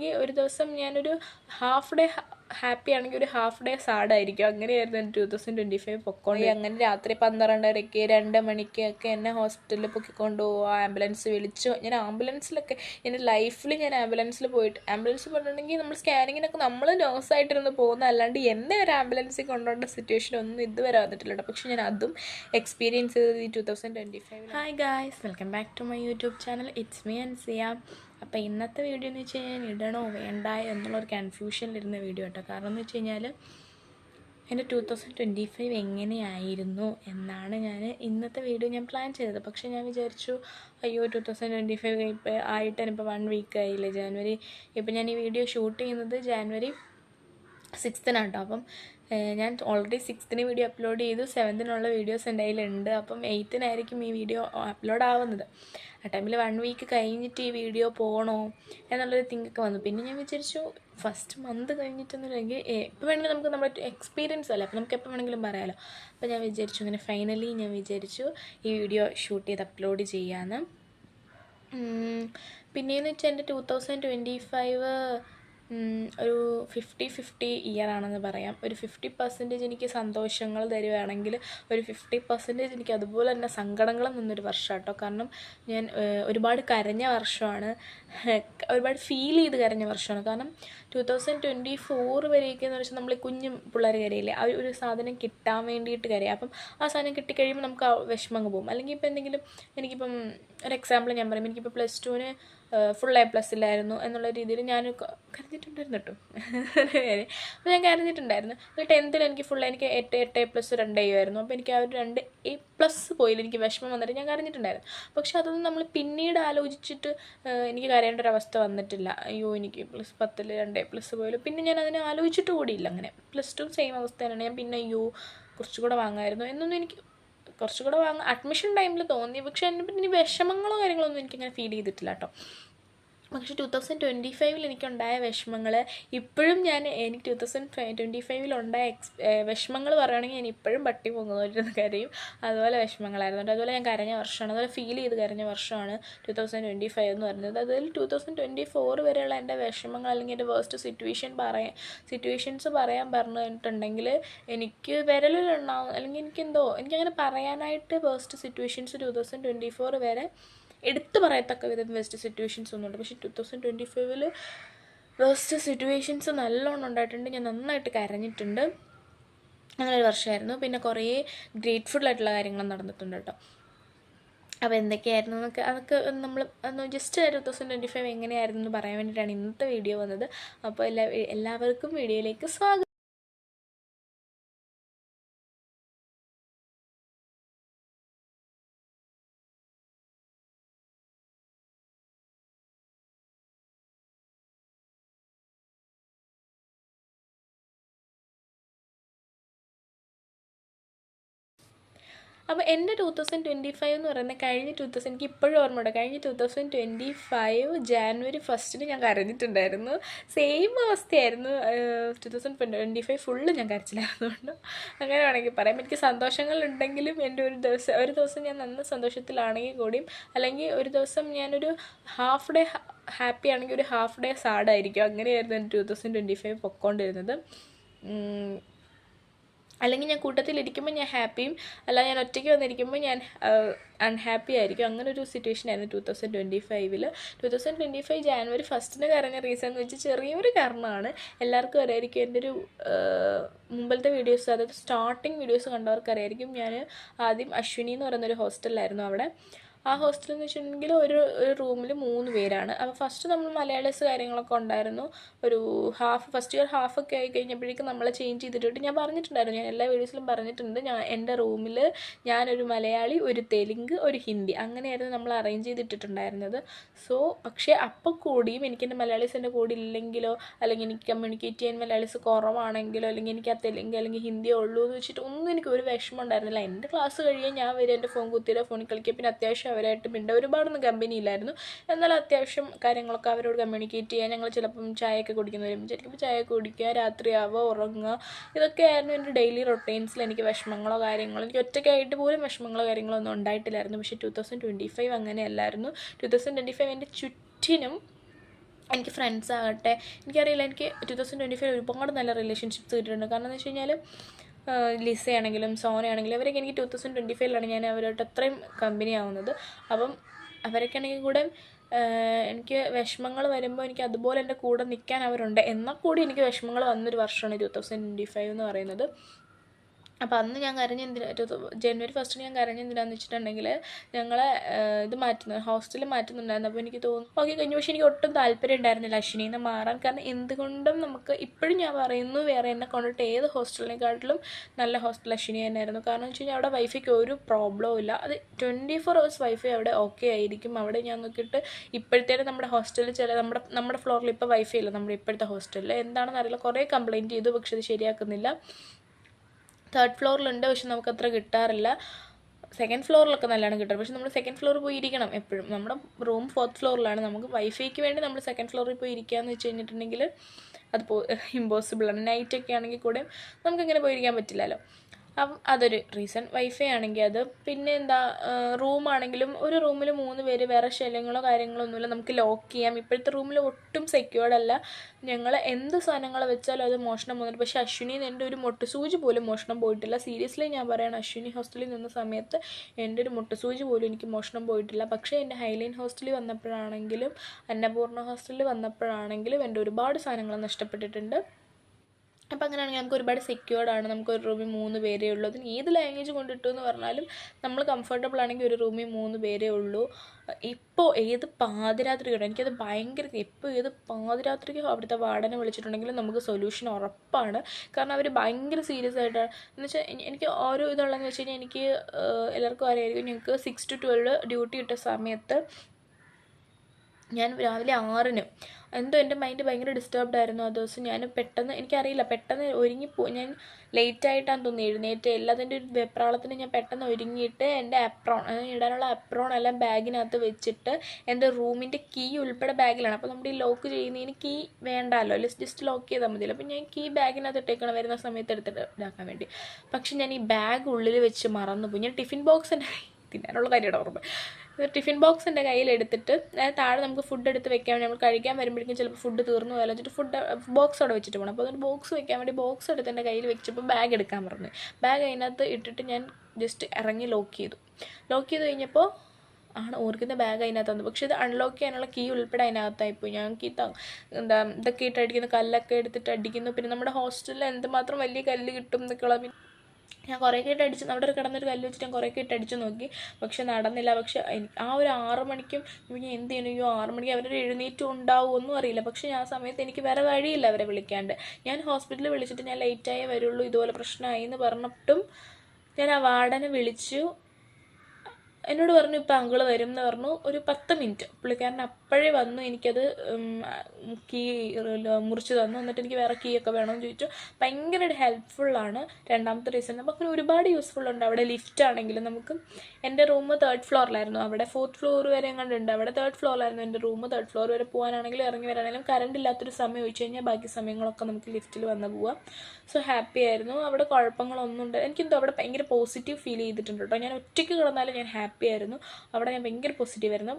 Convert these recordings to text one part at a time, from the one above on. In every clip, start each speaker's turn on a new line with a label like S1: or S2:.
S1: അല്ലെങ്കിൽ ഒരു ദിവസം ഞാനൊരു ഹാഫ് ഡേ ഹാപ്പി ആണെങ്കിൽ ഒരു ഹാഫ് ഡേ സാഡ് ആയിരിക്കും. അങ്ങനെയായിരുന്നു എന്റെ ടൂ തൗസൻഡ് ട്വന്റി ഫൈവ് പൊക്കോണ്ട് അങ്ങനെ രാത്രി പന്ത്രണ്ടരയ്ക്ക് രണ്ട് മണിക്കൊക്കെ എന്നെ ഹോസ്പിറ്റലിൽ പൊക്കിക്കൊണ്ട് പോകുക ആംബുലൻസ് വിളിച്ചു. ഞാൻ ആംബുലൻസിലൊക്കെ എന്റെ ലൈഫിൽ ഞാൻ ആംബുലൻസിൽ പോയിട്ട് ആംബുലൻസ് പറഞ്ഞിട്ടുണ്ടെങ്കിൽ നമ്മൾ സ്കാനിങ്ങിനൊക്കെ നമ്മൾ നേഴ്സായിട്ടിരുന്ന് പോകുന്ന അല്ലാണ്ട് എന്നെ ഒരു ആംബുലൻസിൽ കൊണ്ടുപോകേണ്ട സിറ്റുവേഷൻ ഒന്നും ഇതുവരെ വന്നിട്ടില്ല കേട്ടോ. പക്ഷെ ഞാൻ അതും എക്സ്പീരിയൻസ് ചെയ്തത് ഈ two thousand twenty five hi guys welcome back to my YouTube channel it's me and Siyam അപ്പോൾ ഇന്നത്തെ വീഡിയോ എന്ന് വെച്ച് കഴിഞ്ഞാൽ ഇടണോ വേണ്ടായോ എന്നുള്ളൊരു കൺഫ്യൂഷനിലിരുന്ന വീഡിയോ കേട്ടോ. കാരണം എന്ന് വെച്ച് കഴിഞ്ഞാൽ എന്റെ ടു തൗസൻഡ് ട്വന്റി ഫൈവ് എങ്ങനെയായിരുന്നു എന്നാണ് ഞാൻ ഇന്നത്തെ വീഡിയോ ഞാൻ പ്ലാൻ ചെയ്തത്. പക്ഷേ ഞാൻ വിചാരിച്ചു അയ്യോ ടു തൗസൻഡ് ട്വന്റി ഫൈവ് ഇപ്പോൾ ആയിട്ടാണിപ്പോൾ വൺ വീക്ക് ആയില്ലേ ജാനുവരി. ഇപ്പോൾ ഞാൻ ഈ വീഡിയോ ഷൂട്ട് ചെയ്യുന്നത് ജാനുവരി സിക്സ്തിനാണ് കേട്ടോ അപ്പം ഞാൻ ഓൾറെഡി സിക്സ്തിന് വീഡിയോ അപ്ലോഡ് ചെയ്തു സെവൻത്തിനുള്ള വീഡിയോസ് എന്റെ കയ്യിലുണ്ട്. അപ്പം എയ്ത്തിനായിരിക്കും ഈ വീഡിയോ അപ്ലോഡ് ആവുന്നത്. ആ ടൈമിൽ വൺ വീക്ക് കഴിഞ്ഞിട്ട് ഈ വീഡിയോ പോകണോ എന്നുള്ളൊരു തിങ്കൊക്കെ വന്നു. പിന്നെ ഞാൻ വിചാരിച്ചു ഫസ്റ്റ് മന്ത് കഴിഞ്ഞിട്ടൊന്നുമില്ലെങ്കിൽ എപ്പോൾ വേണമെങ്കിലും നമുക്ക് നമ്മുടെ എക്സ്പീരിയൻസ് അല്ലേ? അപ്പോൾ നമുക്ക് എപ്പോൾ വേണമെങ്കിലും പറയാമല്ലോ അപ്പോൾ ഞാൻ വിചാരിച്ചു അങ്ങനെ ഫൈനലി ഞാൻ വിചാരിച്ചു ഈ വീഡിയോ ഷൂട്ട് ചെയ്ത് അപ്ലോഡ് ചെയ്യാമെന്ന് പിന്നെയെന്ന് വെച്ചാൽ എന്റെ ടു തൗസൻഡ് ട്വന്റി ഫൈവ് ഒരു ഫിഫ്റ്റി ഫിഫ്റ്റി ഇയർ ആണെന്ന് പറയാം. ഒരു ഫിഫ്റ്റി പെർസെന്റേജ് എനിക്ക് സന്തോഷങ്ങൾ തരുവാണെങ്കിൽ ഒരു ഫിഫ്റ്റി പെർസെന്റേജ് എനിക്ക് അതുപോലെ തന്നെ സങ്കടങ്ങളും നിന്നൊരു വർഷം കേട്ടോ കാരണം ഞാൻ ഒരുപാട് കരഞ്ഞ വർഷമാണ്. ഒരുപാട് ഫീൽ ചെയ്ത് കരഞ്ഞ വർഷമാണ്. കാരണം ടു തൗസൻഡ് ട്വന്റി ഫോർ വരെയൊക്കെ എന്ന് വെച്ചാൽ നമ്മൾ കുഞ്ഞു പിള്ളേർ കരയില്ലേ ആ ഒരു സാധനം കിട്ടാൻ വേണ്ടിയിട്ട് കരയാം. അപ്പം ആ സാധനം കിട്ടിക്കഴിയുമ്പോൾ നമുക്ക് ആ വിഷമങ്ങ് പോകും. അല്ലെങ്കിൽ ഇപ്പോൾ എന്തെങ്കിലും എനിക്കിപ്പം ഒരു എക്സാമ്പിൾ ഞാൻ പറയും. എനിക്കിപ്പോൾ പ്ലസ് ടുവിന് ഫുൾ എ പ്ലസ് ഇല്ലായിരുന്നു എന്നുള്ള രീതിയിൽ ഞാൻ കരുതിയിട്ടുണ്ടായിരുന്നു കേട്ടോ അപ്പോൾ ഞാൻ കരഞ്ഞിട്ടുണ്ടായിരുന്നു. അപ്പോൾ ടെൻത്തിൽ എനിക്ക് ഫുൾ എനിക്ക് എട്ട് എട്ട് എ പ്ലസ് രണ്ട് എ ആയിരുന്നു. അപ്പോൾ എനിക്ക് ആ ഒരു രണ്ട് എ പ്ലസ് പോയില്ല. എനിക്ക് വിഷമം വന്നിട്ട് ഞാൻ കരഞ്ഞിട്ടുണ്ടായിരുന്നു. പക്ഷെ അതൊന്നും നമ്മൾ പിന്നീട് ആലോചിച്ചിട്ട് എനിക്ക് കരയേണ്ട ഒരു അവസ്ഥ വന്നിട്ടില്ല. അയ്യോ എനിക്ക് പ്ലസ് പത്തിൽ രണ്ട് എ പ്ലസ് പോയല്ലോ. പിന്നെ ഞാൻ അതിനെ ആലോചിച്ചിട്ട് കൂടിയില്ല. അങ്ങനെ പ്ലസ് ടു സെയിം അവസ്ഥ തന്നെയാണ്. ഞാൻ പിന്നെ അയ്യോ കുറച്ചുകൂടെ വാങ്ങാമായിരുന്നു എന്നൊന്നും എനിക്ക് കുറച്ചുകൂടെ വാങ്ങാൻ അഡ്മിഷൻ ടൈമിൽ തോന്നി. പക്ഷെ എന്നെ പിന്നെ വിഷമങ്ങളോ കാര്യങ്ങളോ ഒന്നും എനിക്കങ്ങനെ ഫീൽ ചെയ്തിട്ടില്ല കേട്ടോ പക്ഷേ ടു തൗസൻഡ് ട്വന്റി ഫൈവിൽ എനിക്കുണ്ടായ വിഷമങ്ങൾ ഇപ്പോഴും ഞാൻ എനിക്ക് ടു തൗസൻഡ് ട്വന്റി ഫൈവിലുണ്ടായ എക്സ് വിഷമങ്ങൾ പറയുകയാണെങ്കിൽ ഞാൻ ഇപ്പോഴും പട്ടി പൊങ്ങുന്നവരുന്ന കരയും. അതുപോലെ വിഷമങ്ങളായിരുന്നു. അതുപോലെ ഞാൻ കരഞ്ഞ വർഷമാണ്. അതുപോലെ ഫീൽ ചെയ്ത് കരഞ്ഞ വർഷമാണ് ടു തൗസൻഡ് ട്വന്റി ഫൈവ് എന്ന് പറയുന്നത് അതിൽ ടു തൗസൻഡ് ട്വന്റി ഫോർ വരെയുള്ള എന്റെ വിഷമങ്ങൾ അല്ലെങ്കിൽ എന്റെ വേസ്റ്റ് സിറ്റുവേഷൻ പറയാൻ സിറ്റുവേഷൻസ് പറയാൻ പറഞ്ഞിട്ടുണ്ടെങ്കിൽ എനിക്ക് വിരലിലുണ്ടാവും. അല്ലെങ്കിൽ എനിക്കെന്തോ എനിക്കങ്ങനെ പറയാനായിട്ട് waste situations two thousand twenty four വരെ എടുത്തു പറയത്തക്ക വിധം വേസ്റ്റ് സിറ്റുവേഷൻസ് ഒന്നുമില്ല പക്ഷേ ടു തൗസൻഡ് ട്വന്റി ഫൈവിൽ വേസ്റ്റ് സിറ്റുവേഷൻസ് നല്ലോണം ഉണ്ടായിട്ടുണ്ട്. ഞാൻ നന്നായിട്ട് കരഞ്ഞിട്ടുണ്ട്. അങ്ങനൊരു വർഷമായിരുന്നു. പിന്നെ കുറേ ഗ്രേറ്റ്ഫുൾ ആയിട്ടുള്ള കാര്യങ്ങൾ നടന്നിട്ടുണ്ട് കേട്ടോ. അപ്പോൾ എന്തൊക്കെയായിരുന്നു എന്നൊക്കെ അതൊക്കെ നമ്മൾ just two thousand twenty five എങ്ങനെയായിരുന്നു എന്ന് പറയാൻ വേണ്ടിയിട്ടാണ് ഇന്നത്തെ വീഡിയോ വന്നത്. അപ്പോൾ എല്ലാ എല്ലാവർക്കും വീഡിയോയിലേക്ക് സ്വാഗതം. അപ്പോൾ എന്റെ ടു തൗസൻഡ് ട്വന്റി ഫൈവ് എന്ന് പറയുന്നത് കഴിഞ്ഞ ടു തൗസൻഡ് എനിക്ക് ഇപ്പോഴും ഓർമ്മയുണ്ട്. കഴിഞ്ഞ two thousand twenty five January ഫസ്റ്റിന് ഞാൻ കരഞ്ഞിട്ടുണ്ടായിരുന്നു. സെയിം അവസ്ഥയായിരുന്നു. Two thousand twenty five full ഞാൻ കരച്ചിലായിരുന്നുകൊണ്ട് അങ്ങനെ വേണമെങ്കിൽ പറയാം. എനിക്ക് സന്തോഷങ്ങളുണ്ടെങ്കിലും എന്റെ ഒരു ദിവസം ഒരു ദിവസം ഞാൻ നന്ന സന്തോഷത്തിലാണെങ്കിൽ കൂടിയും അല്ലെങ്കിൽ ഒരു ദിവസം ഞാനൊരു ഹാഫ് ഡേ ഹാപ്പി ആണെങ്കിൽ ഒരു ഹാഫ് ഡേ സാഡായിരിക്കും അങ്ങനെയായിരുന്നു എന്റെ ടു തൗസൻഡ് ട്വന്റി ഫൈവ് പൊക്കോണ്ടിരുന്നത് അല്ലെങ്കിൽ ഞാൻ കൂട്ടത്തിലിരിക്കുമ്പോൾ ഞാൻ ഹാപ്പിയും അല്ല ഞാൻ ഒറ്റയ്ക്ക് വന്നിരിക്കുമ്പോൾ ഞാൻ അൺഹാപ്പി ആയിരിക്കും. അങ്ങനെ ഒരു സിറ്റുവേഷൻ ആയിരുന്നു ടു തൗസൻഡ് ട്വന്റി ഫൈവിൽ two thousand twenty five January ഫസ്റ്റിന് കരഞ്ഞ റീസൺ എന്ന് വെച്ചാൽ ചെറിയൊരു കാരണമാണ് എല്ലാവർക്കും അറിയായിരിക്കും എന്റെ ഒരു മുമ്പിലത്തെ വീഡിയോസ് അതായത് സ്റ്റാർട്ടിങ് വീഡിയോസ് കണ്ടവർക്കറിയായിരിക്കും. ഞാൻ ആദ്യം അശ്വിനി എന്ന് പറയുന്നൊരു ഹോസ്റ്റലിലായിരുന്നു അവിടെ. ആ ഹോസ്റ്റൽ എന്ന് വെച്ചിട്ടുണ്ടെങ്കിൽ ഒരു റൂമിൽ മൂന്ന് പേരാണ്. അപ്പോൾ ഫസ്റ്റ് നമ്മൾ മലയാളീസ് കാര്യങ്ങളൊക്കെ ഉണ്ടായിരുന്നു. ഒരു ഹാഫ് ഫസ്റ്റ് ഇയർ ഹാഫ് ഒക്കെ ആയി കഴിഞ്ഞപ്പോഴേക്കും നമ്മളെ ചേഞ്ച് ചെയ്തിട്ടുണ്ട്. ഞാൻ പറഞ്ഞിട്ടുണ്ടായിരുന്നു. ഞാൻ എല്ലാ വീഡിയോസിലും പറഞ്ഞിട്ടുണ്ട്. ഞാൻ എന്റെ റൂമിൽ ഞാനൊരു മലയാളി ഒരു തെലുങ്ക് ഒരു ഹിന്ദി. അങ്ങനെയായിരുന്നു നമ്മൾ അറേഞ്ച് ചെയ്തിട്ടിട്ടുണ്ടായിരുന്നത്. സോ പക്ഷേ അപ്പോൾ കൂടിയും എനിക്ക് എന്റെ മലയാളീസ് എന്റെ കൂടെ ഇല്ലെങ്കിലോ അല്ലെങ്കിൽ എനിക്ക് കമ്മ്യൂണിക്കേറ്റ് ചെയ്യാൻ മലയാളീസ് കുറവാണെങ്കിലോ അല്ലെങ്കിൽ എനിക്ക് ആ തെലുങ്ക് അല്ലെങ്കിൽ ഹിന്ദിയോ ഉള്ളൂ എന്ന് വെച്ചിട്ട് ഒന്നും എനിക്ക് ഒരു വിഷമം ഉണ്ടായിരുന്നില്ല. എന്റെ ക്ലാസ് കഴിയാൻ ഞാൻ വരും എന്റെ ഫോൺ കുത്തിയില്ല ഫോണിൽ കളിക്കുക. പിന്നെ അത്യാവശ്യം അവരായിട്ട് മിണ്ട ഒരുപാടൊന്നും കമ്പനി ഇല്ലായിരുന്നു. എന്നാൽ അത്യാവശ്യം കാര്യങ്ങളൊക്കെ അവരോട് കമ്മ്യൂണിക്കേറ്റ് ചെയ്യാൻ ഞങ്ങൾ ചിലപ്പം ചായയൊക്കെ കുടിക്കുന്നവരും ചിലപ്പോൾ ചായ കുടിക്കുക രാത്രിയാവുക ഉറങ്ങുക. ഇതൊക്കെയായിരുന്നു എന്റെ ഡെയിലി റൊട്ടീൻസിൽ എനിക്ക് വിഷമങ്ങളോ കാര്യങ്ങളോ എനിക്ക് ഒറ്റയ്ക്കായിട്ട് പോലും വിഷമങ്ങളോ കാര്യങ്ങളോ ഒന്നും ഉണ്ടായിട്ടില്ലായിരുന്നു. പക്ഷേ ടു തൗസൻഡ് ട്വന്റി ഫൈവ് അങ്ങനെയല്ലായിരുന്നു. ടു തൗസൻഡ് ട്വന്റി ഫൈവ് എന്റെ ചുറ്റിനും എനിക്ക് ഫ്രണ്ട്സ് ആകട്ടെ. എനിക്കറിയില്ല എനിക്ക് ടു തൗസൻഡ് ട്വന്റി ഫൈവ് ഒരുപാട് നല്ല റിലേഷൻഷിപ്സ് കിട്ടിയിട്ടുണ്ട്. കാരണം എന്ന് വെച്ച് കഴിഞ്ഞാൽ ലിസ ആണെങ്കിലും സോന ആണെങ്കിലും അവരൊക്കെ എനിക്ക് ടു തൗസൻഡ് ട്വന്റി ഫൈവിലാണ് ഞാൻ അവരോട്ട് അത്രയും കമ്പനി ആവുന്നത്. അപ്പം അവരൊക്കെ ആണെങ്കിൽ കൂടെ എനിക്ക് വിഷമങ്ങൾ വരുമ്പോൾ എനിക്ക് അതുപോലെ എന്റെ കൂടെ നിൽക്കാൻ അവരുണ്ട്. എന്നാൽ കൂടി എനിക്ക് വിഷമങ്ങൾ വന്നൊരു വർഷമാണ് ടു തൗസൻഡ് ട്വന്റി ഫൈവ് എന്ന് പറയുന്നത്. അപ്പോൾ അന്ന് ഞാൻ കരഞ്ഞ് എന്തിനാ ജനുവരി ഫസ്റ്റിന് ഞാൻ കരഞ്ഞ് എന്തിനാന്ന് വെച്ചിട്ടുണ്ടെങ്കിൽ ഞങ്ങളെ ഇത് മാറ്റുന്നു ഹോസ്റ്റലിൽ മാറ്റുന്നുണ്ടായിരുന്നു. അപ്പോൾ എനിക്ക് തോന്നുന്നു ഓക്കെ കഴിഞ്ഞു പക്ഷേ എനിക്ക് ഒട്ടും താല്പര്യം ഉണ്ടായിരുന്നില്ല അശ്വിനിയിൽ നിന്ന് മാറാൻ. കാരണം എന്തുകൊണ്ടും നമുക്ക് ഇപ്പോഴും ഞാൻ പറയുന്നു വേറെ എന്നെ കൊണ്ടിട്ട് ഏത് ഹോസ്റ്റലിനെക്കാട്ടിലും നല്ല ഹോസ്റ്റൽ അശ്വിനി തന്നെയായിരുന്നു. കാരണം വെച്ച് കഴിഞ്ഞാൽ അവിടെ വൈഫൈക്ക് ഒരു പ്രോബ്ലവും ഇല്ല. അത് ട്വന്റി ഫോർ അവേഴ്സ് വൈഫൈ അവിടെ ഓക്കെ ആയിരിക്കും. അവിടെ ഞാൻ നോക്കിയിട്ട് ഇപ്പോഴത്തേനും നമ്മുടെ ഹോസ്റ്റലിൽ ചില നമ്മുടെ നമ്മുടെ ഫ്ലോറിൽ ഇപ്പോൾ വൈഫൈ ഇല്ല. നമ്മുടെ ഇപ്പോഴത്തെ ഹോസ്റ്റലിൽ എന്താണെന്ന് അറിയില്ല. കുറേ കംപ്ലയിന്റ് ചെയ്തു പക്ഷെ അത് ശരിയാക്കുന്നില്ല. തേർഡ് ഫ്ലോറിലുണ്ട് പക്ഷെ നമുക്ക് അത്ര കിട്ടാറില്ല. സെക്കൻഡ് ഫ്ലോറിലൊക്കെ നല്ലതാണ് കിട്ടുക പക്ഷെ നമ്മൾ സെക്കൻഡ് ഫ്ലോറിൽ പോയി ഇരിക്കണം എപ്പോഴും. നമ്മുടെ റൂം ഫോർത്ത് ഫ്ലോറിലാണ് നമുക്ക് വൈഫൈക്ക് വേണ്ടി നമ്മൾ സെക്കൻഡ് ഫ്ലോറിൽ പോയി ഇരിക്കുകയെന്ന് വെച്ച് കഴിഞ്ഞിട്ടുണ്ടെങ്കിൽ അത് പോ ഇമ്പോസിബിളാണ് നൈറ്റൊക്കെ ആണെങ്കിൽ കൂടെ നമുക്കിങ്ങനെ പോയിരിക്കാൻ പറ്റില്ലല്ലോ. അപ്പം അതൊരു റീസൺ വൈഫൈ ആണെങ്കിൽ അത് പിന്നെ എന്താ റൂമാണെങ്കിലും ഒരു റൂമിൽ മൂന്ന് പേര് വേറെ ശല്യങ്ങളോ കാര്യങ്ങളോ ഒന്നുമില്ല. നമുക്ക് ലോക്ക് ചെയ്യാം. ഇപ്പോഴത്തെ റൂമിൽ ഒട്ടും സെക്യൂർഡ് അല്ല. ഞങ്ങൾ എന്ത് സാധനങ്ങൾ വെച്ചാലും അത് മോഷണം പോകുന്നുണ്ട്. പക്ഷേ അശ്വിനി എന്റെ ഒരു മുട്ടുസൂചി പോലും മോഷണം പോയിട്ടില്ല. സീരിയസ്ലി ഞാൻ പറയണം അശ്വിനി ഹോസ്റ്റലിൽ നിന്ന സമയത്ത് എന്റെ ഒരു മുട്ടുസൂചി പോലും എനിക്ക് മോഷണം പോയിട്ടില്ല. പക്ഷേ എന്റെ ഹൈലൈൻ ഹോസ്റ്റലിൽ വന്നപ്പോഴാണെങ്കിലും അന്നപൂർണ ഹോസ്റ്റലിൽ വന്നപ്പോഴാണെങ്കിലും എന്റെ ഒരുപാട് സാധനങ്ങൾ നഷ്ടപ്പെട്ടിട്ടുണ്ട്. അപ്പോൾ അങ്ങനെയാണെങ്കിൽ നമുക്ക് ഒരുപാട് സെക്യൂർഡ് ആണ്. നമുക്ക് ഒരു റൂമിൽ മൂന്ന് പേരേ ഉള്ളൂ. അതിന് ഏത് ലാംഗ്വേജ് കൊണ്ടിട്ടു എന്ന് പറഞ്ഞാലും നമ്മൾ കംഫർട്ടബിൾ ആണെങ്കിൽ ഒരു റൂമിൽ മൂന്ന് പേരേ ഉള്ളൂ. ഇപ്പോൾ ഏത് പാതിരാത്രി കേട്ടോ എനിക്കത് ഭയങ്കര ഇപ്പോൾ ഏത് പാതിരാത്രിക്ക് അവിടുത്തെ വാർഡനെ വിളിച്ചിട്ടുണ്ടെങ്കിലും നമുക്ക് സൊല്യൂഷൻ ഉറപ്പാണ്. കാരണം അവർ ഭയങ്കര സീരിയസ് ആയിട്ടാണ്. എന്ന് വെച്ചാൽ എനിക്ക് ഓരോ ഇതുള്ളതെന്ന് വെച്ച് കഴിഞ്ഞാൽ എനിക്ക് എല്ലാവർക്കും അറിയായിരിക്കും ഞങ്ങൾക്ക് സിക്സ് ടു ട്വൽവ് ഡ്യൂട്ടി ഇട്ട സമയത്ത് ഞാൻ രാവിലെ ആറിന്. എന്തോ എന്റെ മൈൻഡ് ഭയങ്കര ഡിസ്റ്റർബ്ഡ് ആയിരുന്നു ആ ദിവസം. ഞാൻ പെട്ടെന്ന് എനിക്കറിയില്ല പെട്ടെന്ന് ഒരുങ്ങിപ്പോ ഞാൻ ലേറ്റ് ആയിട്ടാണ് തോന്നി എഴുന്നേറ്റ്. എല്ലാത്തിന്റെ ഒരു വെപ്രാളത്തിന് ഞാൻ പെട്ടെന്ന് ഒരുങ്ങിയിട്ട് എന്റെ അപ്രോൺ ഇടാനുള്ള അപ്രോൺ എല്ലാം ബാഗിനകത്ത് വെച്ചിട്ട് എന്റെ റൂമിന്റെ കീ ഉൾപ്പെടെ ബാഗിലാണ് അപ്പോൾ നമ്മുടെ ഈ ലോക്ക് ചെയ്യുന്നതിന് കീ വേണ്ടല്ലോ? ജസ്റ്റ് ലോക്ക് ചെയ്താൽ മതിയല്ലോ. അപ്പോൾ ഞാൻ കീ ബാഗിനകത്ത് ഇട്ടേക്കണം വരുന്ന സമയത്ത് എടുത്തിട്ട് ഇതാക്കാൻ വേണ്ടി. പക്ഷെ ഞാൻ ഈ ബാഗ് ഉള്ളിൽ വെച്ച് മറന്നുപോയി. ഞാൻ ടിഫിൻ ബോക്സ് എന്റെ തിന്നാനുള്ള കാര്യമാണ് ഓർമ്മ. ടിഫിൻ ബോക്സ് എന്റെ കയ്യിൽ എടുത്തിട്ട് താഴെ നമുക്ക് ഫുഡ് എടുത്ത് വെക്കാൻ വേണ്ടി നമ്മൾ കഴിക്കാൻ വരുമ്പോഴേക്കും ചിലപ്പോൾ ഫുഡ് തീർന്നു പോയാലോ വെച്ചിട്ട് ഫുഡ് ബോക്സ് അവിടെ വെച്ചിട്ട് പോകണം അപ്പോൾ അതുകൊണ്ട് ബോക്സ് വെക്കാൻ വേണ്ടി ബോക്സ് എടുത്ത് എന്റെ കയ്യിൽ വെച്ചപ്പോൾ ബാഗ് എടുക്കാൻ പറഞ്ഞു. ബാഗ് അതിനകത്ത് ഇട്ടിട്ട് ഞാൻ ജസ്റ്റ് ഇറങ്ങി ലോക്ക് ചെയ്തു. ലോക്ക് ചെയ്ത് കഴിഞ്ഞപ്പോൾ ആണ് ഓർക്കുന്ന ബാഗ് അതിനകത്ത് വന്നു പക്ഷേ ഇത് അൺലോക്ക് ചെയ്യാനുള്ള കീ ഉൾപ്പെടെ അതിനകത്തായി പോയി. ഞങ്ങൾക്ക് ഈ എന്താ ഇതൊക്കെ ഇട്ട് അടിക്കുന്ന കല്ലൊക്കെ എടുത്തിട്ട് അടിക്കുന്നു. പിന്നെ നമ്മുടെ ഹോസ്റ്റലിൽ എന്തുമാത്രം വലിയ കല്ല് കിട്ടും എന്നൊക്കെയുള്ള ഞാൻ കുറേ കേട്ട് അടിച്ച് അവിടെ ഒരു കിടന്നൊരു കല്ല് വെച്ചിട്ട് ഞാൻ കുറേ കേട്ട് അടിച്ചു നോക്കി. പക്ഷെ നടന്നില്ല. പക്ഷെ ആ ഒരു ആറ് മണിക്കും ഞാൻ എന്ത് ചെയ്യണം? ആറ് മണിക്ക് അവരൊരു ഉണ്ടാവും ഒന്നും അറിയില്ല. പക്ഷെ ആ സമയത്ത് എനിക്ക് വേറെ വഴിയില്ല അവരെ വിളിക്കാണ്ട്. ഞാൻ ഹോസ്പിറ്റലിൽ വിളിച്ചിട്ട് ഞാൻ ലേറ്റായേ വരുള്ളൂ. ഇതുപോലെ പ്രശ്നമായി എന്ന് പറഞ്ഞിട്ടും ഞാൻ ആ വാർഡനെ വിളിച്ചു. എന്നോട് പറഞ്ഞു ഇപ്പം അങ്കിൾ വരും എന്ന് പറഞ്ഞു ഒരു പത്ത് മിനിറ്റ്. പുള്ളിക്കാരൻ അപ്പോഴേ വന്നു എനിക്കത് കീ മുറിച്ച് തന്നു. എന്നിട്ട് എനിക്ക് വേറെ കീ ഒക്കെ വേണമെന്ന് ചോദിച്ചു. ഭയങ്കര ഹെൽപ്ഫുള്ളാണ് രണ്ടാമത്തെ റീസൺ നമുക്ക് ഒരുപാട് യൂസ്ഫുൾ ഉണ്ട്. അവിടെ ലിഫ്റ്റ് ആണെങ്കിലും നമുക്ക്. എന്റെ റൂം തേർഡ് ഫ്ലോറിലായിരുന്നു അവിടെ ഫോർത്ത് ഫ്ലോർ വരെ എങ്ങാണ്ടുണ്ട് അവിടെ തേർഡ് ഫ്ലോറിലായിരുന്നു എന്റെ റൂം തേർഡ് ഫ്ലോർ വരെ പോകാനാണെങ്കിലും ഇറങ്ങി വരാണെങ്കിലും കറണ്ട് ഇല്ലാത്തൊരു സമയം ചോദിച്ചു കഴിഞ്ഞാൽ ബാക്കി സമയങ്ങളൊക്കെ നമുക്ക് ലിഫ്റ്റിൽ വന്ന് പോവാം. സോ ഹാപ്പി ആയിരുന്നു. അവിടെ കുഴപ്പങ്ങളൊന്നും ഉണ്ട് എനിക്കെന്തോ അവിടെ ഭയങ്കര പോസിറ്റീവ് ഫീൽ ചെയ്തിട്ടുണ്ട് കേട്ടോ. ഞാൻ ഒറ്റയ്ക്ക് കിടന്നാലും ഞാൻ ഹാപ്പി ആയിരുന്നു. അവിടെ ഞാൻ ഭയങ്കര പോസിറ്റീവ് ആയിരുന്നു.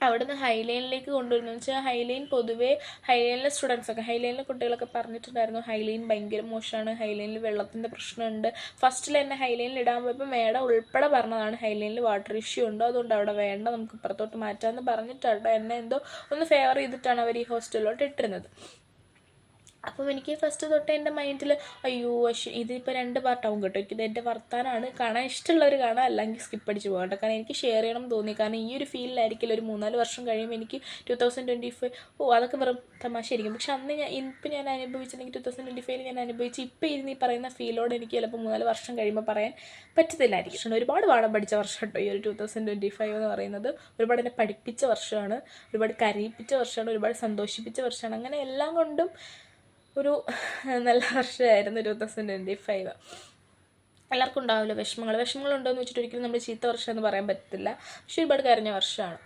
S1: അവിടുന്ന് ഹൈലൈനിലേക്ക് കൊണ്ടുവരുന്നു. വെച്ചാൽ ഹൈലൈൻ പൊതുവേ ഹൈലൈനിലെ സ്റ്റുഡൻസൊക്കെ ഹൈലൈനിലെ കുട്ടികളൊക്കെ പറഞ്ഞിട്ടുണ്ടായിരുന്നു ഹൈലൈൻ ഭയങ്കര മോശമാണ് ഹൈലൈനിൽ വെള്ളത്തിന്റെ പ്രശ്നമുണ്ട്. ഫസ്റ്റിൽ തന്നെ ഹൈലൈനിൽ ഇടാൻ പോയപ്പോൾ മേഡം ഉൾപ്പെടെ പറഞ്ഞതാണ് ഹൈലൈനിൽ വാട്ടർ ഇഷ്യൂ ഉണ്ടോ അതുകൊണ്ട് അവിടെ വേണ്ട നമുക്ക് ഇപ്പുറത്തോട്ട് മാറ്റാമെന്ന് പറഞ്ഞിട്ടാട്ടോ എന്നെ എന്തോ ഒന്ന് ഫേവർ ചെയ്തിട്ടാണ് അവർ ഈ ഹോസ്റ്റലിലോട്ട് ഇട്ടിരുന്നത്. അപ്പം എനിക്ക് ഫസ്റ്റ് തൊട്ട് എന്റെ മൈൻഡിൽ അയ്യോ അശ്വ ഇതിപ്പോൾ രണ്ട് പാർട്ടാവും കേട്ടോ. എനിക്കിത് എന്റെ വർത്താനാണ്. കാണാൻ ഇഷ്ടമുള്ളവർ കാണാം അല്ലെങ്കിൽ സ്കിപ്പ് അടിച്ച് പോകാം കാരണം എനിക്ക് ഷെയർ ചെയ്യണം തോന്നി. കാരണം ഈ ഒരു ഫീലിലായിരിക്കില്ല ഒരു മൂന്നാൽ വർഷം കഴിയുമ്പോൾ എനിക്ക് ടു തൗസൻഡ് ട്വന്റി ഫൈവ് ഓ അതൊക്കെ വെറും തമാശയായിരിക്കും. പക്ഷെ അന്ന് ഞാൻ ഇപ്പം ഞാൻ അനുഭവിച്ചിട്ടുണ്ടെങ്കിൽ ടു തൗസൻഡ് ട്വന്റി ഫൈവിൽ ഞാൻ അനുഭവിച്ച് ഇപ്പം ഇരുന്ന് ഈ പറയുന്ന ഫീലോട് എനിക്ക് ചിലപ്പോൾ മൂന്നാൽ വർഷം കഴിയുമ്പോൾ പറയാൻ പറ്റത്തില്ലായിരിക്കും. പക്ഷേ ഒരുപാട് പാഠം പഠിച്ച വർഷം കേട്ടോ ഈ ഒരു ടു തൗസൻഡ് ട്വന്റി ഫൈവ് എന്ന് പറയുന്നത്. ഒരുപാട് എന്നെ പഠിപ്പിച്ച വർഷമാണ്. ഒരുപാട് കരയിപ്പിച്ച വർഷമാണ്. ഒരുപാട് സന്തോഷിപ്പിച്ച വർഷമാണ്. അങ്ങനെ എല്ലാം കൊണ്ടും ഒരു നല്ല വർഷമായിരുന്നു ടു തൗസൻഡ് ട്വന്റി ഫൈവ് എല്ലാവർക്കും ഉണ്ടാവില്ല വിഷമങ്ങൾ. വിഷമങ്ങളുണ്ടോ എന്ന് വെച്ചിട്ട് ഒരിക്കലും നമ്മൾ ചീത്ത വർഷം എന്ന് പറയാൻ പറ്റത്തില്ല. പക്ഷെ ഒരുപാട് കരഞ്ഞ വർഷമാണ്.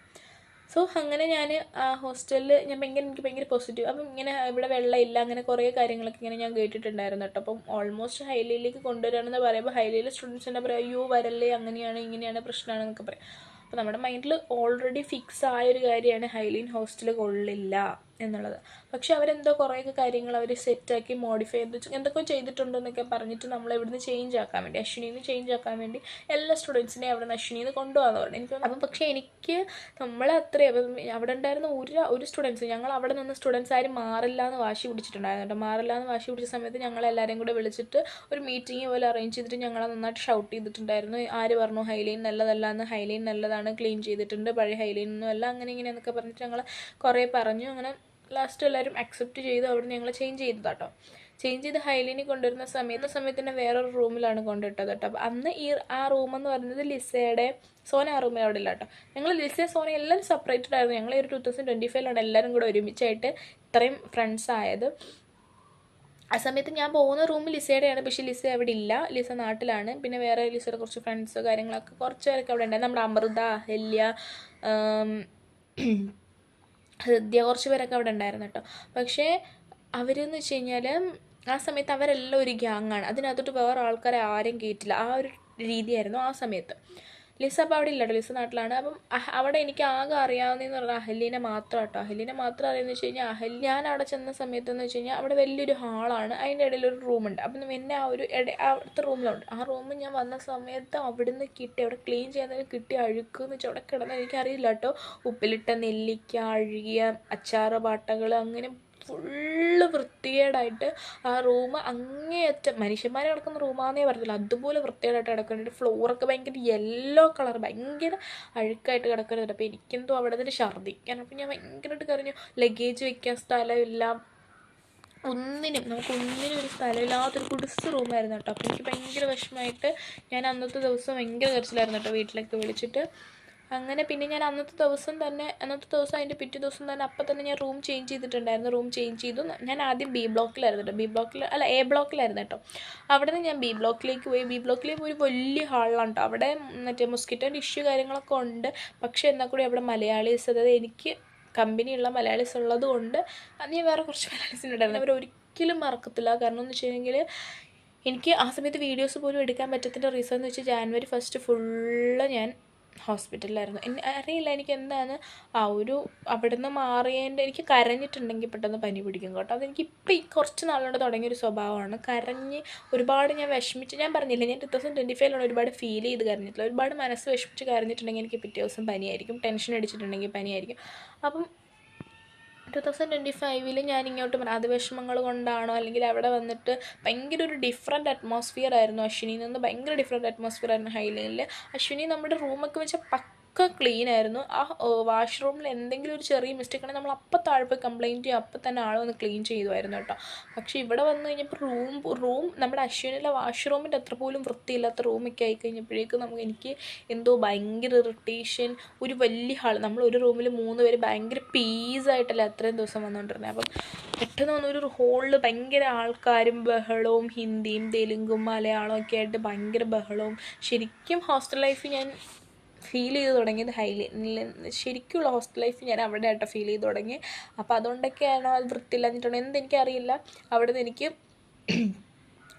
S1: സോ അങ്ങനെ ഞാൻ ആ ഹോസ്റ്റലിൽ ഞാൻ ഭയങ്കര എനിക്ക് ഭയങ്കര പോസിറ്റീവ് അപ്പം ഇങ്ങനെ ഇവിടെ വെള്ളമില്ല അങ്ങനെ കുറേ കാര്യങ്ങളൊക്കെ ഇങ്ങനെ ഞാൻ കേട്ടിട്ടുണ്ടായിരുന്നു കേട്ടോ. അപ്പം ഓൾമോസ്റ്റ് ഹൈലയിലേക്ക് കൊണ്ടുവരാണെന്ന് പറയുമ്പോൾ ഹൈലയിലെ സ്റ്റുഡൻസ് എന്താ പറയും അയ്യോ വരല്ലേ അങ്ങനെയാണ് ഇങ്ങനെയാണ് പ്രശ്നമാണ് എന്നൊക്കെ അപ്പം അപ്പോൾ നമ്മുടെ മൈൻഡിൽ ഓൾറെഡി ഫിക്സ് ആയ ഒരു കാര്യമാണ് ഹൈലൈൻ ഹോസ്റ്റൽ കൊള്ളില്ല. എന്നുള്ളത്. പക്ഷെ അവരെന്തോ കുറേയൊക്കെ കാര്യങ്ങൾ അവർ സെറ്റാക്കി മോഡിഫൈ ചെയ്ത് എന്തൊക്കെ ചെയ്തിട്ടുണ്ടെന്നൊക്കെ പറഞ്ഞിട്ട് നമ്മൾ ഇവിടുന്ന് ചേഞ്ച് ആക്കാൻ വേണ്ടി അശ്വിനിയിൽ നിന്ന് ചേഞ്ച് ആക്കാൻ വേണ്ടി എല്ലാ സ്റ്റുഡൻസിനെയും അവിടെ നിന്ന് അശ്വിനിയിൽ നിന്ന് കൊണ്ടുപോകാന്ന് പറഞ്ഞു. എനിക്ക് അപ്പം പക്ഷേ എനിക്ക് നമ്മൾ അത്രയും അവിടെ ഉണ്ടായിരുന്ന ഒരു ഒരു സ്റ്റുഡൻസ് ഞങ്ങൾ അവിടെ നിന്ന് സ്റ്റുഡൻസ് ആരും മാറില്ല എന്ന് വാശി പിടിച്ചിട്ടുണ്ടായിരുന്നു കേട്ടോ. മാറില്ല എന്ന് വാശി പിടിച്ച സമയത്ത് ഞങ്ങൾ എല്ലാവരും കൂടെ വിളിച്ചിട്ട് ഒരു മീറ്റിംഗ് പോലെ അറേഞ്ച് ചെയ്തിട്ട് ഞങ്ങൾ നന്നായിട്ട് ഷൗട്ട് ചെയ്തിട്ടുണ്ടായിരുന്നു. ആര് പറഞ്ഞു ഹൈലൈൻ നല്ലതല്ല എന്ന് ഹൈലൈൻ നല്ലതാണ് ക്ലീൻ ചെയ്തിട്ടുണ്ട് പഴയ ഹൈലൈൻ ഒന്നും അല്ല അങ്ങനെ ഇങ്ങനെ എന്നൊക്കെ പറഞ്ഞിട്ട് ഞങ്ങൾ കുറേ പറഞ്ഞു. അങ്ങനെ ലാസ്റ്റ് എല്ലാവരും അക്സെപ്റ്റ് ചെയ്ത് അവിടെ ഞങ്ങൾ ചേഞ്ച് ചെയ്തതാട്ടോ ചേഞ്ച് ചെയ്ത് ഹൈലിനി കൊണ്ടുവരുന്ന സമയത്ത് സമയത്ത് തന്നെ വേറൊരു റൂമിലാണ് കൊണ്ടിട്ടത് കേട്ടോ അപ്പോൾ അന്ന് ഈ ആ റൂം എന്ന് പറയുന്നത് ലിസയുടെ സോന ആ റൂമിൽ അവിടെ ഇല്ല കേട്ടോ ഞങ്ങൾ ലിസ സോന എല്ലാം സെപ്പറേറ്റഡ് ആയിരുന്നു. ഞങ്ങൾ ഒരു ടു തൗസൻഡ് ട്വന്റി ഫൈവിലാണ് എല്ലാവരും കൂടെ ഒരുമിച്ചായിട്ട് ഇത്രയും ഫ്രണ്ട്സ് ആയത്. ആ സമയത്ത് ഞാൻ പോകുന്ന റൂം ലിസയുടെയാണ്. പക്ഷേ ലിസ അവിടെ ഇല്ല. ലിസ നാട്ടിലാണ്. പിന്നെ വേറെ ലിസയുടെ കുറച്ച് ഫ്രണ്ട്സ് കാര്യങ്ങളൊക്കെ കുറച്ച് പേരൊക്കെ അവിടെ ഉണ്ടായിരുന്നു നമ്മുടെ അമൃത ഹെല്യ ആം, ഹൃദ്യ കുറച്ച് പേരൊക്കെ അവിടെ ഉണ്ടായിരുന്നു കേട്ടോ. പക്ഷേ അവരെന്ന് വെച്ച് കഴിഞ്ഞാൽ ആ സമയത്ത് അവരെല്ലാം ഒരു ഗ്യാങ്ങാണ്. അതിനകത്തോട്ട് വേറെ ആൾക്കാരെ ആരും കയറ്റില്ല ആ ഒരു രീതിയായിരുന്നു ആ സമയത്ത്. ലിസ അപ്പോൾ അവിടെ ഇല്ല കേട്ടോ ലിസ നാട്ടിലാണ്. അപ്പം അവിടെ എനിക്ക് ആകെ അറിയാവുന്നതെന്ന് പറഞ്ഞാൽ അഹല്യനെ മാത്രം കേട്ടോ അഹല്യനെ മാത്രം അറിയാമെന്ന് വെച്ച് കഴിഞ്ഞാൽ അഹൽ ഞാൻ അവിടെ ചെന്ന സമയത്ത് എന്ന് വെച്ച് കഴിഞ്ഞാൽ അവിടെ വലിയൊരു ഹാളാണ് അതിന്റെ ഇടയിൽ ഒരു റൂമുണ്ട് അപ്പം എന്നെ ആ ഒരു ഇട അവിടുത്തെ റൂമിലുണ്ട് ആ റൂമിൽ ഞാൻ വന്ന സമയത്ത് അവിടുന്ന് കിട്ടി അവിടെ ക്ലീൻ ചെയ്യാൻ കിട്ടി അഴുക്ക് എന്ന് വെച്ചാൽ അവിടെ കിടന്ന് എനിക്കറിയില്ല കേട്ടോ ഉപ്പിലിട്ട നെല്ലിക്ക അഴുകിയ അച്ചാറ് പാട്ടകൾ അങ്ങനെ ഫുള്ള് വൃത്തികേടായിട്ട് ആ റൂം അങ്ങേയറ്റം മനുഷ്യന്മാർ കിടക്കുന്ന റൂമാന്നേ പറഞ്ഞില്ല. അതുപോലെ വൃത്തികേടായിട്ട് കിടക്കുന്നുണ്ട് ഫ്ലോറൊക്കെ ഭയങ്കര യെല്ലോ കളർ ഭയങ്കര അഴുക്കായിട്ട് കിടക്കുന്നുണ്ട് അപ്പോൾ എനിക്കെന്തോ അവിടെ നിന്ന് ഛർദ്ദിക്കാൻ. അപ്പോൾ ഞാൻ ഭയങ്കരമായിട്ട് കറിഞ്ഞു ലഗേജ് വെക്കാൻ സ്ഥലമില്ല. ഒന്നിനും നമുക്ക് ഒന്നിനും ഒരു സ്ഥലമില്ലാത്തൊരു കുടിസ് റൂമായിരുന്നു കേട്ടോ. അപ്പോൾ എനിക്ക് ഭയങ്കര വിഷമമായിട്ട് ഞാൻ അന്നത്തെ ദിവസം ഭയങ്കര കരച്ചിലായിരുന്നു കേട്ടോ. വീട്ടിലേക്ക് വിളിച്ചിട്ട്. അങ്ങനെ പിന്നെ ഞാൻ അന്നത്തെ ദിവസം തന്നെ അന്നത്തെ ദിവസം അതിന്റെ പിറ്റേ ദിവസം തന്നെ അപ്പം തന്നെ ഞാൻ റൂം ചേഞ്ച് ചെയ്തിട്ടുണ്ടായിരുന്നു. റൂം ചേഞ്ച് ചെയ്തു. ഞാൻ ആദ്യം ബി ബ്ലോക്കിലായിരുന്നു കേട്ടോ ബി ബ്ലോക്കിൽ അല്ല എ ബ്ലോക്കിലായിരുന്നു കേട്ടോ അവിടെ നിന്ന് ഞാൻ ബി ബ്ലോക്കിലേക്ക് പോയി. ബി ബ്ലോക്കിൽ ഒരു വലിയ ഹാളാണ് കേട്ടോ അവിടെ മറ്റേ മൊസ്കിറ്റോന്റെ ഇഷ്യൂ കാര്യങ്ങളൊക്കെ ഉണ്ട്. പക്ഷേ എന്നാൽ കൂടി അവിടെ മലയാളീസ് അതായത് എനിക്ക് കമ്പനിയുള്ള മലയാളീസ് ഉള്ളത് കൊണ്ട് ഞാൻ വേറെ കുറച്ച് മലയാളീസ് ഉണ്ടായിരുന്നു. അവർ ഒരിക്കലും മറക്കത്തില്ല. കാരണം എന്ന് വെച്ച് കഴിഞ്ഞെങ്കിൽ എനിക്ക് ആ സമയത്ത് വീഡിയോസ് പോലും എടുക്കാൻ പറ്റത്തിന്റെ റീസൺ എന്ന് വെച്ചാൽ ജാനുവരി ഫസ്റ്റ് ഫുള്ള് ഞാൻ ഹോസ്പിറ്റലിലായിരുന്നു. എന്നെ അറിയില്ല എനിക്ക് എന്താണ് ആ ഒരു അവിടുന്ന് മാറിയതിന്റെ എനിക്ക് കരഞ്ഞിട്ടുണ്ടെങ്കിൽ പെട്ടെന്ന് പനി പിടിക്കും കേട്ടോ. അതെനിക്ക് ഇപ്പം ഈ കുറച്ച് നാളുകൊണ്ട് തുടങ്ങിയൊരു സ്വഭാവമാണ്. കരഞ്ഞ് ഒരുപാട് ഞാൻ വിഷമിച്ച് ഞാൻ പറഞ്ഞില്ല ഞാൻ ടു തൗസൻഡ് ട്വന്റി ഫൈവിലാണ് ഒരുപാട് ഫീൽ ചെയ്ത് കരഞ്ഞിട്ടില്ല ഒരുപാട് മനസ്സ് വിഷമിച്ച് കരഞ്ഞിട്ടുണ്ടെങ്കിൽ എനിക്ക് പിറ്റേ ദിവസം പനിയായിരിക്കും. ടെൻഷൻ അടിച്ചിട്ടുണ്ടെങ്കിൽ പനിയായിരിക്കും. അപ്പം ടു തൗസൻഡ് ട്വന്റി ഫൈവിൽ ഞാൻ ഇങ്ങോട്ട് അത് വിഷമങ്ങൾ കൊണ്ടാണോ? അല്ലെങ്കിൽ അവിടെ വന്നിട്ട് ഭയങ്കര ഒരു ഡിഫറെന്റ് അറ്റ്മോസ്ഫിയർ ആയിരുന്നു അശ്വിനിയിൽ നിന്ന്. ഭയങ്കര ഡിഫറെന്റ് അറ്റ്മോസ്ഫിയർ ആയിരുന്നു ഹൈലൈനിൽ അശ്വിനി നമ്മുടെ റൂമൊക്കെ വെച്ചാൽ പക്ക ക്ലീൻ ആയിരുന്നു. ആ വാഷ്റൂമിൽ എന്തെങ്കിലും ഒരു ചെറിയ മിസ്റ്റേക്ക് ആണെങ്കിൽ നമ്മൾ അപ്പം താഴെ പോയി കംപ്ലയിന്റ് ചെയ്യും. അപ്പം തന്നെ ആൾ വന്ന് ക്ലീൻ ചെയ്യുമായിരുന്നു കേട്ടോ. പക്ഷേ ഇവിടെ വന്നു കഴിഞ്ഞപ്പോൾ റൂം റൂം നമ്മുടെ അശ്വിനിലെ വാഷ്റൂമിന്റെ അത്ര പോലും വൃത്തിയില്ലാത്ത റൂമൊക്കെ ആയി കഴിഞ്ഞപ്പോഴേക്കും നമുക്ക് എനിക്ക് എന്തോ ഭയങ്കര ഇറിറ്റേഷൻ ഒരു വലിയ ഹാൾ നമ്മൾ ഒരു റൂമിൽ മൂന്ന് പേര് ഭയങ്കര പീസായിട്ടല്ലേ അത്രയും ദിവസം വന്നുകൊണ്ടിരുന്നത്. അപ്പം പെട്ടെന്ന് വന്ന് ഒരു ഹോളിൽ ഭയങ്കര ആൾക്കാരും ബഹളവും ഹിന്ദിയും തെലുങ്കും മലയാളവും ഒക്കെ ആയിട്ട് ഭയങ്കര ബഹളവും. ശരിക്കും ഹോസ്റ്റൽ ലൈഫ് ഞാൻ ഫീൽ ചെയ്ത് തുടങ്ങിയത് ഹൈലി ശരിക്കുള്ള ഹോസ്റ്റൽ ലൈഫ് ഞാൻ അവിടെ ആയിട്ട് ഫീൽ ചെയ്ത് തുടങ്ങി. അപ്പോൾ അതുകൊണ്ടൊക്കെയാണോ അത് വൃത്തിയില്ലാഞ്ഞിട്ടുണ്ടോ എന്തെനിക്കറിയില്ല അവിടെ നിന്ന് എനിക്ക്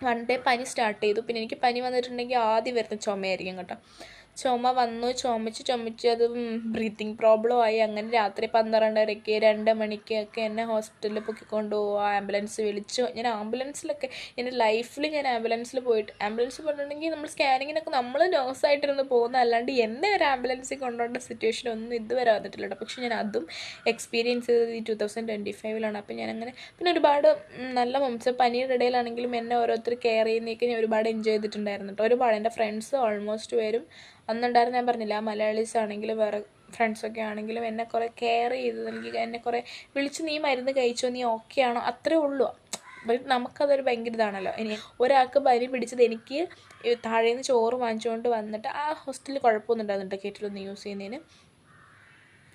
S1: വൺ ഡേ പനി സ്റ്റാർട്ട് ചെയ്തു. പിന്നെ എനിക്ക് പനി വന്നിട്ടുണ്ടെങ്കിൽ ആദ്യം വരുന്ന ചുമയായിരിക്കും കേട്ടോ. ചുമ വന്നു ചുമച്ച് ചുമച്ച് അത് ബ്രീത്തിങ് പ്രോബ്ലം ആയി. അങ്ങനെ രാത്രി പന്ത്രണ്ടരയ്ക്ക് രണ്ട് മണിക്കൊക്കെ എന്നെ ഹോസ്പിറ്റലിൽ പൊക്കിക്കൊണ്ട് പോവുക ആംബുലൻസ് വിളിച്ചു. ഞാൻ ആംബുലൻസിലൊക്കെ എന്റെ ലൈഫിൽ ഞാൻ ആംബുലൻസിൽ പോയിട്ട് ആംബുലൻസ് പോയിട്ടുണ്ടെങ്കിൽ നമ്മൾ സ്കാനിങ്ങിനൊക്കെ നമ്മൾ നേഴ്സായിട്ടിരുന്ന് പോകുന്ന അല്ലാണ്ട് എന്നെ ഒരു ആംബുലൻസിൽ കൊണ്ടുപോകേണ്ട സിറ്റുവേഷൻ ഒന്നും ഇതുവരെ വന്നിട്ടില്ല കേട്ടോ. പക്ഷേ ഞാൻ അതും എക്സ്പീരിയൻസ് ചെയ്തത് ഈ ടു തൗസൻഡ് ട്വന്റി ഫൈവിലാണ് അപ്പോൾ ഞാൻ അങ്ങനെ പിന്നെ ഒരുപാട് നല്ല മൊമെന്റ്സ് പനിയുടെ ഇടയിലാണെങ്കിലും എന്നെ ഓരോരുത്തർ കെയർ ചെയ്യുന്നതൊക്കെ ഞാൻ ഒരുപാട് എൻജോയ് ചെയ്തിട്ടുണ്ടായിരുന്നു കേട്ടോ. ഒരുപാട് എന്റെ ഫ്രണ്ട്സ് ഓൾമോസ്റ്റ് പേരും അന്നുണ്ടായിരുന്ന ഞാൻ പറഞ്ഞില്ല മലയാളീസ് ആണെങ്കിലും വേറെ ഫ്രണ്ട്സൊക്കെ ആണെങ്കിലും എന്നെ കുറേ കെയർ ചെയ്ത് നൽകി എന്നെ കുറേ വിളിച്ച് നീ മരുന്ന് കഴിച്ചോ നീ ഓക്കെ ആണോ അത്രേ ഉള്ളൂ. നമുക്കതൊരു ഭയങ്കര ഇതാണല്ലോ. ഇനി ഒരാൾക്ക് പനി പിടിച്ചത് എനിക്ക് താഴേന്ന് ചോറ് വാങ്ങിച്ചുകൊണ്ട് വന്നിട്ട് ആ ഹോസ്റ്റലിൽ കുഴപ്പമൊന്നും ഉണ്ടായിരുന്നില്ല കേട്ടിലൊന്ന് യൂസ് ചെയ്യുന്നതിന്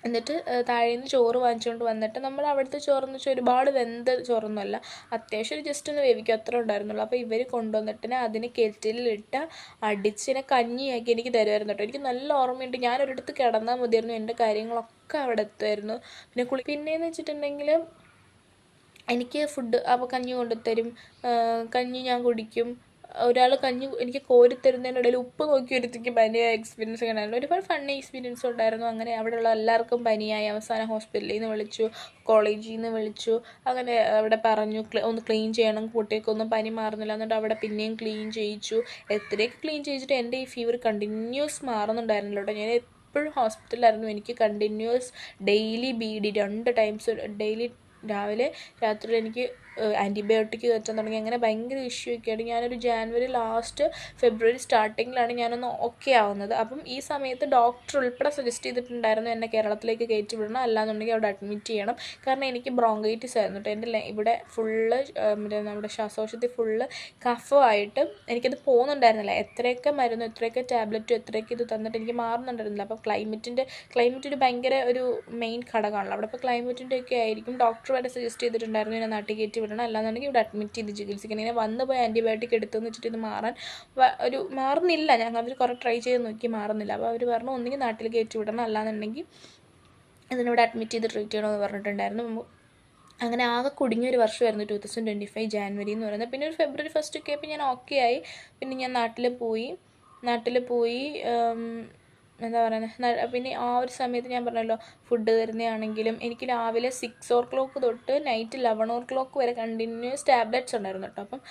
S1: എന്നിട്ട് താഴേന്ന് ചോറ് വാങ്ങിച്ചുകൊണ്ട് വന്നിട്ട് നമ്മൾ അവിടുത്തെ ചോറെന്ന് വെച്ചാൽ ഒരുപാട് വെന്ത ചോറൊന്നുമല്ല. അത്യാവശ്യം ഒരു ജസ്റ്റ് ഒന്ന് വേവിക്കും അത്ര ഉണ്ടായിരുന്നുള്ളൂ. അപ്പോൾ ഇവർ കൊണ്ടുവന്നിട്ടിനെ അതിന് കെറ്റിലിട്ട് അടിച്ചിനെ കഞ്ഞിയാക്കി എനിക്ക് തരുമായിരുന്നു കേട്ടോ. എനിക്ക് നല്ല ഓർമ്മയുണ്ട്. ഞാനൊരിടത്ത് കിടന്നാൽ മതിയായിരുന്നു എന്റെ കാര്യങ്ങളൊക്കെ അവിടെ എത്തുമായിരുന്നു. പിന്നെ കുളി പിന്നെയെന്ന് വെച്ചിട്ടുണ്ടെങ്കിൽ എനിക്ക് ഫുഡ് അപ്പോൾ കഞ്ഞി കൊണ്ടുത്തരും. കഞ്ഞി ഞാൻ കുടിക്കും. ഒരാൾ കഞ്ഞി എനിക്ക് കോരി തരുന്നതിന്റെ ഉപ്പ് നോക്കി ഒരുത്തിക്ക് പനിയായ എക്സ്പീരിയൻസ് ഒക്കെ ഉണ്ടായിരുന്നു. ഒരുപാട് ഫണ്ണി എക്സ്പീരിയൻസ് ഉണ്ടായിരുന്നു. അങ്ങനെ അവിടെയുള്ള എല്ലാവർക്കും പനിയായി. അവസാനം ഹോസ്പിറ്റലിൽ നിന്ന് വിളിച്ചു കോളേജിൽ നിന്ന് വിളിച്ചു. അങ്ങനെ അവിടെ പറഞ്ഞു ഒന്ന് ക്ലീൻ ചെയ്യണം കുട്ടികൾക്കൊന്നും പനി മാറുന്നില്ല എന്നിട്ട് അവിടെ പിന്നെയും ക്ലീൻ ചെയ്യിച്ചു. എത്രയൊക്കെ ക്ലീൻ ചെയ്യിച്ചിട്ട് എന്റെ ഈ ഫീവർ കണ്ടിന്യൂസ് മാറുന്നുണ്ടായിരുന്നില്ല കേട്ടോ. ഞാൻ എപ്പോഴും ഹോസ്പിറ്റലായിരുന്നു എനിക്ക് കണ്ടിന്യൂസ് ഡെയിലി ബി ഡി രണ്ട് ടൈംസ് ഡെയിലി രാവിലെ രാത്രി എനിക്ക് ആന്റിബയോട്ടിക് കയറ്റാൻ തുടങ്ങി. അങ്ങനെ ഭയങ്കര ഇഷ്യൂ ഒക്കെ ആയിട്ട് ഞാനൊരു ജാനുവരി ലാസ്റ്റ് ഫെബ്രുവരി സ്റ്റാർട്ടിങ്ങിലാണ് ഞാനൊന്ന് ഓക്കെ ആവുന്നത്. അപ്പം ഈ സമയത്ത് ഡോക്ടർ ഉൾപ്പെടെ സജസ്റ്റ് ചെയ്തിട്ടുണ്ടായിരുന്നു എന്നെ കേരളത്തിലേക്ക് കയറ്റി വിടണം. അല്ലാന്നുണ്ടെങ്കിൽ അവിടെ അഡ്മിറ്റ് ചെയ്യണം. കാരണം എനിക്ക് ബ്രോങ്കൈറ്റിസ് ആയിരുന്നു കേട്ടോ എന്റെ ഇവിടെ ഫുള്ള് മറ്റേ നമ്മുടെ ശ്വാസകോശത്തിൽ ഫുള്ള് കഫമായിട്ട് എനിക്കത് പോകുന്നുണ്ടായിരുന്നില്ല. എത്രയൊക്കെ മരുന്ന് എത്രയൊക്കെ ടാബ്ലറ്റും എത്രയൊക്കെ ഇത് തന്നിട്ട് എനിക്ക് മാറുന്നുണ്ടായിരുന്നില്ല. അപ്പോൾ ക്ലൈമറ്റിന്റെ ക്ലൈമറ്റ് ഒരു ഭയങ്കര ഒരു മെയിൻ ഘടകമാണല്ലോ. അവിടെ ഇപ്പോൾ ക്ലൈമറ്റിന്റെ ഒക്കെ ആയിരിക്കും ഡോക്ടർ വരെ സജസ്റ്റ് ചെയ്തിട്ടുണ്ടായിരുന്നു എന്നെ നാട്ടിൽ കയറ്റി വിടണം അല്ലാന്നുണ്ടെങ്കിൽ ഇവിടെ അഡ്മിറ്റ് ചെയ്ത് ചികിത്സിക്കണം. ഇങ്ങനെ വന്ന് പോയി ആന്റിബയോട്ടിക് എടുത്തെന്ന് വെച്ചിട്ട് ഇത് മാറാൻ ഒരു മാറുന്നില്ല. ഞങ്ങൾ അവർ കുറേ ട്രൈ ചെയ്ത് നോക്കി മാറുന്നില്ല. അപ്പോൾ അവർ പറഞ്ഞു ഒന്നുകിൽ നാട്ടിൽ കയറ്റി വിടണം അല്ലാന്നുണ്ടെങ്കിൽ ഇതിനിവിടെ അഡ്മിറ്റ് ചെയ്ത് ട്രീറ്റ് ചെയ്യണമെന്ന് പറഞ്ഞിട്ടുണ്ടായിരുന്നു. അങ്ങനെ ആകെ കുടുങ്ങിയ ഒരു വർഷമായിരുന്നു two thousand twenty five January എന്ന് പറയുന്നത്. പിന്നെ ഒരു ഫെബ്രുവരി ഫസ്റ്റ് ഒക്കെ ആയപ്പോൾ ഞാൻ ഓക്കെ ആയി. പിന്നെ ഞാൻ നാട്ടിൽ പോയി. നാട്ടിൽ പോയി എന്താ പറയുന്നത് പിന്നെ ആ ഒരു സമയത്ത് ഞാൻ പറഞ്ഞല്ലോ ഫുഡ് തരുന്നതാണെങ്കിലും എനിക്ക് രാവിലെ സിക്സ് ഓ ക്ലോക്ക് തൊട്ട് നൈറ്റ് ലെവൻ ഓ ക്ലോക്ക് വരെ കണ്ടിന്യൂസ് ടാബ്ലറ്റ്സ് ഉണ്ടായിരുന്നു കേട്ടോ. അപ്പം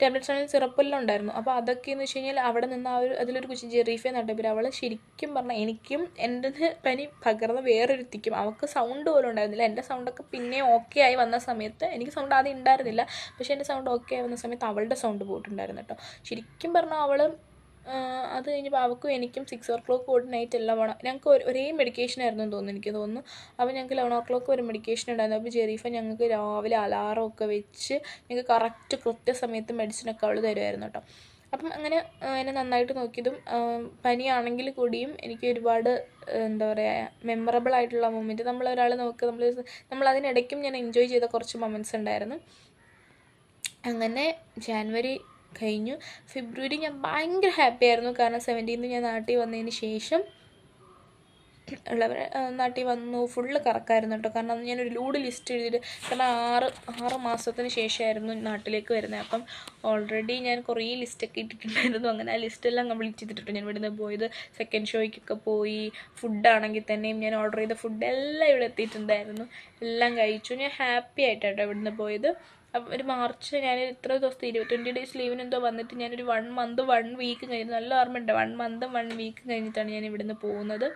S1: ടാബ്ലറ്റ്സ് ആണെങ്കിൽ സിറപ്പെല്ലാം ഉണ്ടായിരുന്നു. അപ്പോൾ അതൊക്കെ എന്ന് വെച്ച് കഴിഞ്ഞാൽ അവിടെ നിന്ന് ആ ഒരു അതിലൊരു കുച്ചി ജെറീഫെ നട്ടപ്പിൽ അവൾ ശരിക്കും പറഞ്ഞാൽ എനിക്കും എന്റെ പനി പകർന്ന് വേറൊരുത്തിക്കും അവൾക്ക് സൗണ്ട് പോലും ഉണ്ടായിരുന്നില്ല. എന്റെ സൗണ്ടൊക്കെ പിന്നെ ഓക്കെ ആയി വന്ന സമയത്ത് എനിക്ക് സൗണ്ട് ആദ്യം ഉണ്ടായിരുന്നില്ല. പക്ഷേ എന്റെ സൗണ്ട് ഓക്കെ ആയി വന്ന സമയത്ത് അവളുടെ സൗണ്ട് പോയിട്ടുണ്ടായിരുന്നു കേട്ടോ. ശരിക്കും പറഞ്ഞാൽ അവൾ അത് കഴിഞ്ഞപ്പോൾ അവൾക്കും എനിക്കും സിക്സ് ഓ ക്ലോക്ക് തൊട്ട് നൈറ്റ് എല്ലാം വേണം. ഞങ്ങൾക്ക് ഒരേ മെഡിക്കേഷൻ ആയിരുന്നു തോന്നുന്നു എനിക്ക് തോന്നുന്നു. അപ്പോൾ ഞങ്ങൾക്ക് ലെവൻ ഓ ക്ലോക്ക് ഒരു മെഡിക്കേഷൻ ഉണ്ടായിരുന്നു. അപ്പോൾ ജെറീഫ ഞങ്ങൾക്ക് രാവിലെ അലാറം ഒക്കെ വെച്ച് ഞങ്ങൾക്ക് കറക്റ്റ് കൃത്യസമയത്ത് മെഡിസിനൊക്കെ അവൾ തരുമായിരുന്നു കേട്ടോ. അപ്പം അങ്ങനെ എന്നെ നന്നായിട്ട് നോക്കിയതും പനിയാണെങ്കിൽ കൂടിയും എനിക്ക് ഒരുപാട് എന്താ പറയുക മെമ്മറബിൾ ആയിട്ടുള്ള മൊമെന്റ് നമ്മൾ ഒരാൾ നോക്കുക നമ്മൾ നമ്മൾ അതിനിടയ്ക്കും ഞാൻ എൻജോയ് ചെയ്ത കുറച്ച് മൊമെന്റ്സ് ഉണ്ടായിരുന്നു. അങ്ങനെ ജാനുവരി കഴിഞ്ഞു. ഫെബ്രുവരി ഞാൻ ഭയങ്കര ഹാപ്പി ആയിരുന്നു. കാരണം സെവന്റീന്ത് ഞാൻ നാട്ടിൽ വന്നതിന് ശേഷം ഉള്ളവർ നാട്ടിൽ വന്നു. ഫുള്ള് കറക്കായിരുന്നു കേട്ടോ. കാരണം അന്ന് ഞാനൊരു ലൂഡ് ലിസ്റ്റ് എഴുതിയിട്ട് കാരണം ആറ് ആറ് മാസത്തിന് ശേഷമായിരുന്നു നാട്ടിലേക്ക് വരുന്നത്. അപ്പം ഓൾറെഡി ഞാൻ കുറേ ലിസ്റ്റൊക്കെ ഇട്ടിട്ടുണ്ടായിരുന്നു. അങ്ങനെ ആ ലിസ്റ്റെല്ലാം കംപ്ലീറ്റ് ചെയ്തിട്ടുണ്ട് ഞാൻ ഇവിടുന്ന് പോയത്. സെക്കൻഡ് ഷോയ്ക്കൊക്കെ പോയി. ഫുഡാണെങ്കിൽ തന്നെയും ഞാൻ ഓർഡർ ചെയ്ത ഫുഡെല്ലാം ഇവിടെ എത്തിയിട്ടുണ്ടായിരുന്നു. എല്ലാം കഴിച്ചു. ഞാൻ ഹാപ്പി ആയിട്ടാട്ടോ ഇവിടുന്ന് പോയത്. അപ്പം ഒരു മാർച്ച് ഞാൻ ഇത്ര ദിവസത്തെ ഇരുപത് ട്വന്റി ഡേയ്സ് ലീവിന് എന്തോ വന്നിട്ട് ഞാനൊരു വൺ മന്ത് വൺ വീക്ക് കഴിഞ്ഞു. നല്ല ഓർമ്മയുണ്ട് വൺ മന്തും വൺ വീക്ക് കഴിഞ്ഞിട്ടാണ് ഞാൻ ഇവിടുന്ന് പോകുന്നത്.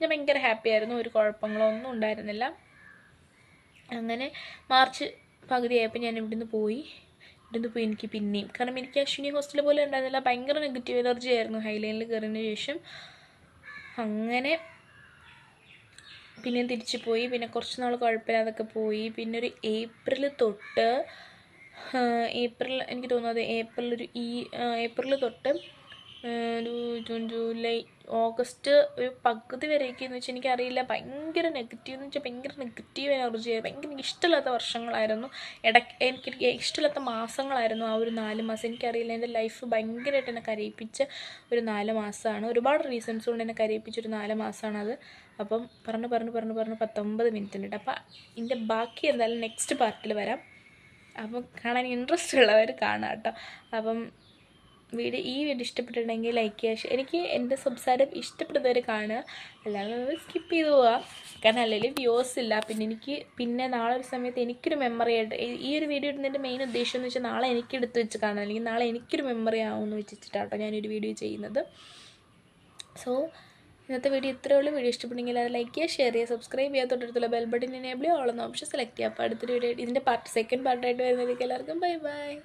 S1: ഞാൻ ഭയങ്കര ഹാപ്പി ആയിരുന്നു. ഒരു കുഴപ്പങ്ങളോ ഒന്നും ഉണ്ടായിരുന്നില്ല. അങ്ങനെ മാർച്ച് പകുതിയായപ്പോൾ ഞാൻ ഇവിടുന്ന് പോയി. ഇവിടുന്ന് പോയി എനിക്ക് പിന്നെയും. കാരണം എനിക്ക് അശ്വിനി ഹോസ്റ്റൽ പോലെ ഉണ്ടായിരുന്നില്ല. ഭയങ്കര നെഗറ്റീവ് എനർജി ആയിരുന്നു. ഹൈലൈനിൽ കയറിയതിന് ശേഷം. അങ്ങനെ പിന്നെ തിരിച്ചു പോയി. പിന്നെ കുറച്ച് നാൾ കുഴപ്പമില്ലാതൊക്കെ പോയി. പിന്നെ ഒരു ഏപ്രിൽ തൊട്ട് ഏപ്രിൽ എനിക്ക് തോന്നുന്നത് ഏപ്രിൽ ഒരു ഈ ഏപ്രിൽ തൊട്ട് ഒരു ജൂൺ ജൂലൈ ഓഗസ്റ്റ് ഒരു പകുതി വരെയൊക്കെ എന്ന് വെച്ചാൽ എനിക്കറിയില്ല. ഭയങ്കര നെഗറ്റീവ് എന്ന് വെച്ചാൽ ഭയങ്കര നെഗറ്റീവ് എനർജി ഭയങ്കര എനിക്ക് ഇഷ്ടമില്ലാത്ത വർഷങ്ങളായിരുന്നു. ഇടയ്ക്ക് എനിക്ക് ഇഷ്ടമില്ലാത്ത മാസങ്ങളായിരുന്നു ആ ഒരു നാല് മാസം. എനിക്കറിയില്ല. എന്റെ ലൈഫ് ഭയങ്കരമായിട്ട് എന്നെ കരയിപ്പിച്ച ഒരു നാല് മാസമാണ് ഒരുപാട് റീസൺസ് കൊണ്ട് എന്നെ കരയിപ്പിച്ച ഒരു നാല് മാസമാണ് അത്. അപ്പം പറഞ്ഞു പറഞ്ഞു പറഞ്ഞു പറഞ്ഞു പത്തൊമ്പത് മിനിറ്റ് ഉണ്ട്. അപ്പം ഇതിന്റെ ബാക്കി എന്തായാലും നെക്സ്റ്റ് പാർട്ടിൽ വരാം. അപ്പം കാണാൻ ഇൻട്രസ്റ്റ് ഉള്ളവർ കാണാം കേട്ടോ. അപ്പം വീഡിയോ ഈ വീഡിയോ ഇഷ്ടപ്പെട്ടിട്ടുണ്ടെങ്കിൽ ലൈക്ക് ചെയ്യുക. എനിക്ക് എന്റെ സംസാരം ഇഷ്ടപ്പെടുന്നവർ കാണുക. അല്ലാതെ സ്കിപ്പ് ചെയ്ത് പോവുക. കാരണം അല്ലെങ്കിൽ വ്യൂസ് ഇല്ല. പിന്നെ എനിക്ക് പിന്നെ നാളെ ഒരു സമയത്ത് എനിക്കൊരു മെമ്മറി ആയിട്ട് ഈ- ഒരു വീഡിയോ ഇടുന്നതിന്റെ മെയിൻ ഉദ്ദേശം എന്ന് വെച്ചാൽ നാളെ എനിക്ക് എടുത്ത് വെച്ച് കാണാം അല്ലെങ്കിൽ നാളെ എനിക്കൊരു മെമ്മറി ആവുമെന്ന് വെച്ചിട്ടാട്ടോ ഞാനൊരു വീഡിയോ ചെയ്യുന്നത്. സോ ഇന്നത്തെ വീഡിയോ ഇത്രയേ ഉള്ളൂ. വീഡിയോ ഇഷ്ടപ്പെട്ടെങ്കിൽ അത് ലൈക്ക് ചെയ്യുക ഷെയർ ചെയ്യുക സബ്സ്ക്രൈബ് ചെയ്യുക. തൊട്ടടുത്തുള്ള ബെൽ ബട്ടൺ എനേബിൾ ഓളെന്ന ഓപ്ഷൻ സെലക്ട് ചെയ്യുക. അപ്പോൾ അടുത്തൊരു വീഡിയോ ഇതിന്റെ പാർട്ട് സെക്കൻഡ് പാർട്ടായിട്ട് വരുന്നതിലേക്ക് എല്ലാവർക്കും ബൈ ബൈ